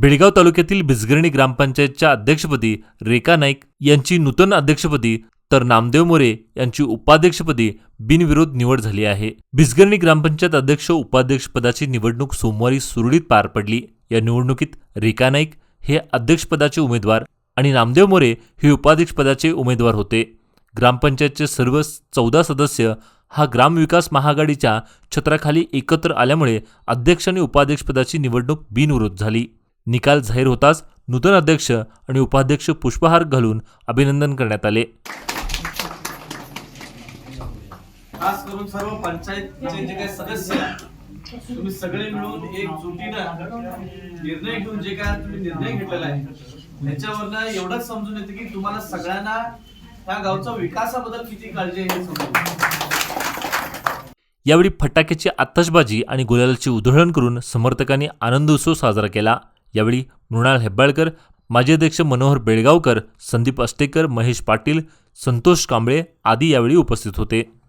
बेळगाव तालुक्यातील बिजगर्णी ग्रामपंचायतच्या अध्यक्षपदी रेखा नाईक यांची नूतन अध्यक्षपदी तर नामदेव मोरे यांची उपाध्यक्षपदी बिनविरोध निवड झाली आहे. बिजगर्णी ग्रामपंचायत अध्यक्ष उपाध्यक्षपदाची निवडणूक सोमवारी सुरळीत पार पडली. या निवडणुकीत रेखा नाईक हे अध्यक्षपदाचे उमेदवार आणि नामदेव मोरे हे उपाध्यक्षपदाचे उमेदवार होते. ग्रामपंचायतचे सर्व चौदा सदस्य हा ग्रामविकास महाआघाडीच्या छत्राखाली एकत्र आल्यामुळे अध्यक्ष आणि उपाध्यक्षपदाची निवडणूक बिनविरोध झाली. निकाल जाहीर होताच नूतन अध्यक्ष आणि उपाध्यक्ष पुष्पहार घालून अभिनंदन करण्यात आले खास करून सर्व पंचायतचे जे काही सदस्य तुम्ही सगळे मिळून एक जुटीनं निर्णय घेऊन जे काय तुम्ही निर्णय घेतलेला आहे त्याच्यावरनं एवढंच समजून येते की तुम्हाला सगळ्यांना त्या गावच्या विकासाबद्दल किती काळजी आहे हे समजून. यावेळी फटाक्याची आतषबाजी आणि गुलालाची उधळण करून समर्थकांनी आनंद उत्सव साजरा केला यावेळी मृणाल हेब्बाळकर माजी अध्यक्ष मनोहर बेळगावकर संदीप अष्टेकर महेश पाटील संतोष कांबळे आदी यावेळी उपस्थित होते.